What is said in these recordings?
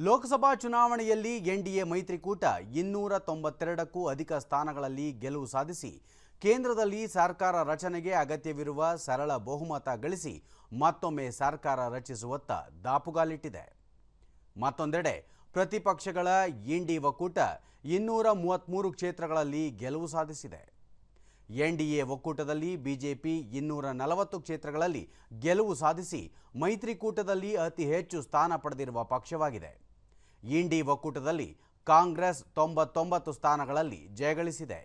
ಲೋಕಸಭಾ ಚುನಾವಣೆಯಲ್ಲಿ ಎನ್ಡಿಎ ಮೈತ್ರಿಕೂಟ ಇನ್ನೂರ ತೊಂಬತ್ತೆರಡಕ್ಕೂ ಅಧಿಕ ಸ್ಥಾನಗಳಲ್ಲಿ ಗೆಲುವು ಸಾಧಿಸಿ, ಕೇಂದ್ರದಲ್ಲಿ ಸರ್ಕಾರ ರಚನೆಗೆ ಅಗತ್ಯವಿರುವ ಸರಳ ಬಹುಮತ ಗಳಿಸಿ ಮತ್ತೊಮ್ಮೆ ಸರ್ಕಾರ ರಚಿಸುವತ್ತ ದಾಪುಗಾಲಿಟ್ಟಿದೆ. ಮತ್ತೊಂದೆಡೆ, ಪ್ರತಿಪಕ್ಷಗಳ ಇಂಡಿ ಒಕ್ಕೂಟ ಇನ್ನೂರ ಮೂವತ್ತ್ಮೂರು ಕ್ಷೇತ್ರಗಳಲ್ಲಿ ಗೆಲುವು ಸಾಧಿಸಿದೆ. ಎನ್ಡಿಎ ಒಕ್ಕೂಟದಲ್ಲಿ ಬಿಜೆಪಿ ಇನ್ನೂರ ನಲವತ್ತು ಕ್ಷೇತ್ರಗಳಲ್ಲಿ ಗೆಲುವು ಸಾಧಿಸಿ ಮೈತ್ರಿಕೂಟದಲ್ಲಿ ಅತಿ ಹೆಚ್ಚು ಸ್ಥಾನ ಪಡೆದಿರುವ ಪಕ್ಷವಾಗಿದೆ. ಇಂಡಿ ಒಕ್ಕೂಟದಲ್ಲಿ ಕಾಂಗ್ರೆಸ್ ತೊಂಬತ್ತೊಂಬತ್ತು ಸ್ಥಾನಗಳಲ್ಲಿ ಜಯಗಳಿಸಿದೆ.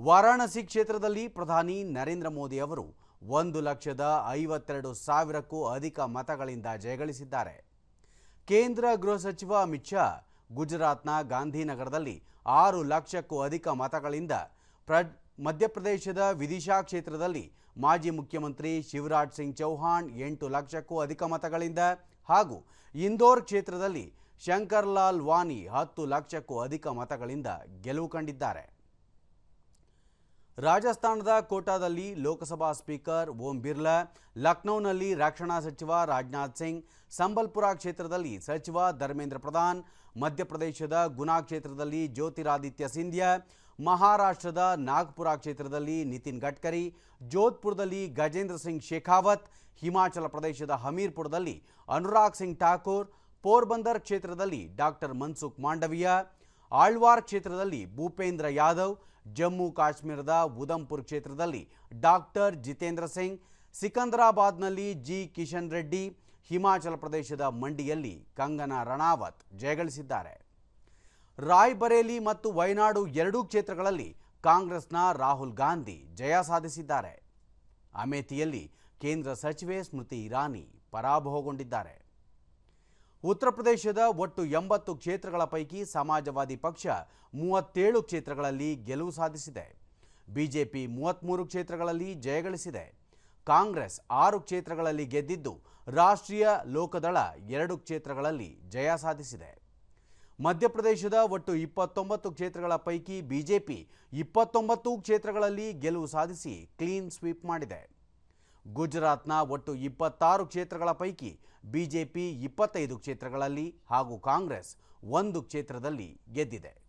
ವಾರಾಣಸಿ ಕ್ಷೇತ್ರದಲ್ಲಿ ಪ್ರಧಾನಿ ನರೇಂದ್ರ ಮೋದಿ ಅವರು ಒಂದು ಲಕ್ಷದ ಐವತ್ತೆರಡು ಸಾವಿರಕ್ಕೂ ಅಧಿಕ ಮತಗಳಿಂದ ಜಯಗಳಿಸಿದ್ದಾರೆ. ಕೇಂದ್ರ ಗೃಹ ಸಚಿವ ಅಮಿತ್ ಶಾ ಗುಜರಾತ್ನ ಗಾಂಧಿನಗರದಲ್ಲಿ ಆರು ಲಕ್ಷಕ್ಕೂ ಅಧಿಕ ಮತಗಳಿಂದ ಪ್ರ ಮಧ್ಯಪ್ರದೇಶದ ವಿದಿಶಾ ಕ್ಷೇತ್ರದಲ್ಲಿ ಮಾಜಿ ಮುಖ್ಯಮಂತ್ರಿ ಶಿವರಾಜ್ ಸಿಂಗ್ ಚೌಹಾಣ್ ಎಂಟು ಲಕ್ಷಕ್ಕೂ ಅಧಿಕ ಮತಗಳಿಂದ ಹಾಗೂ ಇಂದೋರ್ ಕ್ಷೇತ್ರದಲ್ಲಿ ಶಂಕರ್ಲಾಲ್ ವಾನಿ ಹತ್ತು ಲಕ್ಷಕ್ಕೂ ಅಧಿಕ ಮತಗಳಿಂದ ಗೆಲುವು ಕಂಡಿದ್ದಾರೆ. ರಾಜಸ್ಥಾನದ ಕೋಟಾದಲ್ಲಿ ಲೋಕಸಭಾ ಸ್ಪೀಕರ್ ಓಂ ಬಿರ್ಲಾ, ಲಕ್ನೌನಲ್ಲಿ ರಕ್ಷಣಾ ಸಚಿವ ರಾಜನಾಥ್ ಸಿಂಗ್, ಸಂಬಲ್ಪುರ ಕ್ಷೇತ್ರದಲ್ಲಿ ಸಚಿವ ಧರ್ಮೇಂದ್ರ ಪ್ರಧಾನ್, ಮಧ್ಯಪ್ರದೇಶದ ಗುನಾ ಕ್ಷೇತ್ರದಲ್ಲಿ ಜ್ಯೋತಿರಾದಿತ್ಯ ಸಿಂಧ್ಯಾ ಮಹಾರಾಷ್ಟ್ರದ ನಾಗ್ಪುರ ಕ್ಷೇತ್ರದಲ್ಲಿ ನಿತಿನ್ ಗಡ್ಕರಿ, ಜೋಧ್ಪುರದಲ್ಲಿ ಗಜೇಂದ್ರ ಸಿಂಗ್ ಶೇಖಾವತ್, ಹಿಮಾಚಲ ಪ್ರದೇಶದ ಹಮೀರ್ಪುರದಲ್ಲಿ ಅನುರಾಗ್ ಸಿಂಗ್ ಠಾಕೂರ್, ಪೋರ್ಬಂದರ್ ಕ್ಷೇತ್ರದಲ್ಲಿ ಡಾಕ್ಟರ್ ಮನ್ಸುಖ್ ಮಾಂಡವಿಯಾ, ಆಳ್ವಾರ್ ಕ್ಷೇತ್ರದಲ್ಲಿ ಭೂಪೇಂದ್ರ ಯಾದವ್, ಜಮ್ಮು ಕಾಶ್ಮೀರದ ಉದಂಪುರ್ ಕ್ಷೇತ್ರದಲ್ಲಿ ಡಾಕ್ಟರ್ ಜಿತೇಂದ್ರ ಸಿಂಗ್, ಸಿಕಂದರಾಬಾದ್ನಲ್ಲಿ ಜಿ ಕಿಶನ್ ರೆಡ್ಡಿ, ಹಿಮಾಚಲ ಪ್ರದೇಶದ ಮಂಡಿಯಲ್ಲಿ ಕಂಗನಾ ರಣಾವತ್ ಜಯಗಳಿಸಿದ್ದಾರೆ. ರಾಯ್ಬರೇಲಿ ಮತ್ತು ವೈನಾಡು ಎರಡೂ ಕ್ಷೇತ್ರಗಳಲ್ಲಿ ಕಾಂಗ್ರೆಸ್ನ ರಾಹುಲ್ ಗಾಂಧಿ ಜಯ ಸಾಧಿಸಿದ್ದಾರೆ. ಅಮೇಥಿಯಲ್ಲಿ ಕೇಂದ್ರ ಸಚಿವೆ ಸ್ಮೃತಿ ಇರಾನಿ ಪರಾಭವಗೊಂಡಿದ್ದಾರೆ. ಉತ್ತರ ಪ್ರದೇಶದ ಒಟ್ಟು ಎಂಬತ್ತು ಕ್ಷೇತ್ರಗಳ ಪೈಕಿ ಸಮಾಜವಾದಿ ಪಕ್ಷ ಮೂವತ್ತೇಳು ಕ್ಷೇತ್ರಗಳಲ್ಲಿ ಗೆಲುವು ಸಾಧಿಸಿದೆ. ಬಿಜೆಪಿ ಮೂವತ್ತ್ಮೂರು ಕ್ಷೇತ್ರಗಳಲ್ಲಿ ಜಯಗಳಿಸಿದೆ ಕಾಂಗ್ರೆಸ್ ಆರು ಕ್ಷೇತ್ರಗಳಲ್ಲಿ ಗೆದ್ದಿದ್ದು ರಾಷ್ಟ್ರೀಯ ಲೋಕದಳ ಎರಡು ಕ್ಷೇತ್ರಗಳಲ್ಲಿ ಜಯ ಸಾಧಿಸಿದೆ. ಮಧ್ಯಪ್ರದೇಶದ ಒಟ್ಟು ಇಪ್ಪತ್ತೊಂಬತ್ತು ಕ್ಷೇತ್ರಗಳ ಪೈಕಿ ಬಿಜೆಪಿ ಇಪ್ಪತ್ತೊಂಬತ್ತು ಕ್ಷೇತ್ರಗಳಲ್ಲಿ ಗೆಲುವು ಸಾಧಿಸಿ ಕ್ಲೀನ್ ಸ್ವೀಪ್ ಮಾಡಿದೆ. ಗುಜರಾತ್ನ ಒಟ್ಟು ಇಪ್ಪತ್ತಾರು ಕ್ಷೇತ್ರಗಳ ಪೈಕಿ ಬಿಜೆಪಿ ಇಪ್ಪತ್ತೈದು ಕ್ಷೇತ್ರಗಳಲ್ಲಿ ಹಾಗೂ ಕಾಂಗ್ರೆಸ್ ಒಂದು ಕ್ಷೇತ್ರದಲ್ಲಿ ಗೆದ್ದಿದೆ.